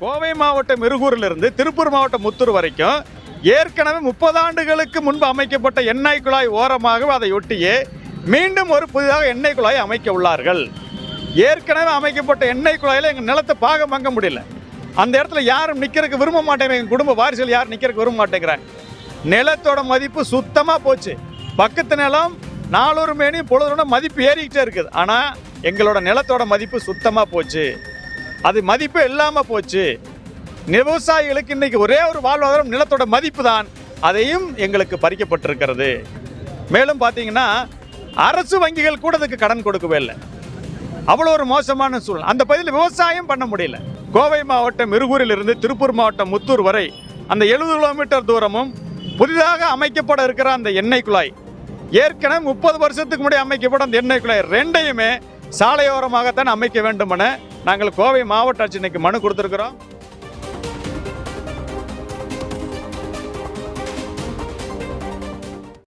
கோவை மாவட்டம் மிருகூரிலிருந்து திருப்பூர் மாவட்டம் முத்தூர் வரைக்கும் ஏற்கனவே முப்பது ஆண்டுகளுக்கு முன்பு அமைக்கப்பட்ட எண்ணெய் குழாய் ஓரமாக அதை ஒட்டியே மீண்டும் ஒரு புதிதாக எண்ணெய் குழாய் அமைக்க உள்ளார்கள். ஏற்கனவே அமைக்கப்பட்ட எண்ணெய் குழாயில் எங்கள் நிலத்தை பாகம் வாங்க முடியல. அந்த இடத்துல யாரும் நிற்கிறதுக்கு விரும்ப மாட்டேங்க எங்கள் குடும்ப வாரிசுகள் யாரும் நிற்கிறதுக்கு விரும்ப மாட்டேங்கிறாங்க. நிலத்தோட மதிப்பு சுத்தமாக போச்சு. பக்கத்து நிலம் நாலூறு மேனி பொழுதோட மதிப்பு ஏறிக்கிட்டே இருக்குது. ஆனால் எங்களோட நிலத்தோட மதிப்பு சுத்தமாக போச்சு. அது மதிப்பே இல்லாமல் போச்சு. விவசாயிகளுக்கு இன்றைக்கி ஒரே ஒரு வாழ்வாதாரம் நிலத்தோட மதிப்பு தான் அதையும் எங்களுக்கு பறிக்கப்பட்டிருக்கிறது. மேலும் பார்த்தீங்கன்னா அரசு வங்கிகள் கூட அதுக்கு கடன் கொடுக்கவே இல்லை. அவ்வளோ ஒரு மோசமான சூழ்நிலை. அந்த பகுதியில் விவசாயம் பண்ண முடியல. கோவை மாவட்டம் மிருகூரிலிருந்து திருப்பூர் மாவட்டம் முத்தூர் வரை அந்த எழுபது கிலோமீட்டர் தூரமும் புதிதாக அமைக்கப்பட இருக்கிற அந்த எண்ணெய் குழாய். ஏற்கனவே முப்பது வருஷத்துக்கு முன்னாடி அமைக்கப்பட்ட அந்த எண்ணெய் குழாய் ரெண்டையுமே சாலையோரமாகத்தான் அமைக்க வேண்டும் என நாங்கள் கோவை மாவட்ட ஆட்சி இன்னைக்கு மனு கொடுத்துருக்குறோம்.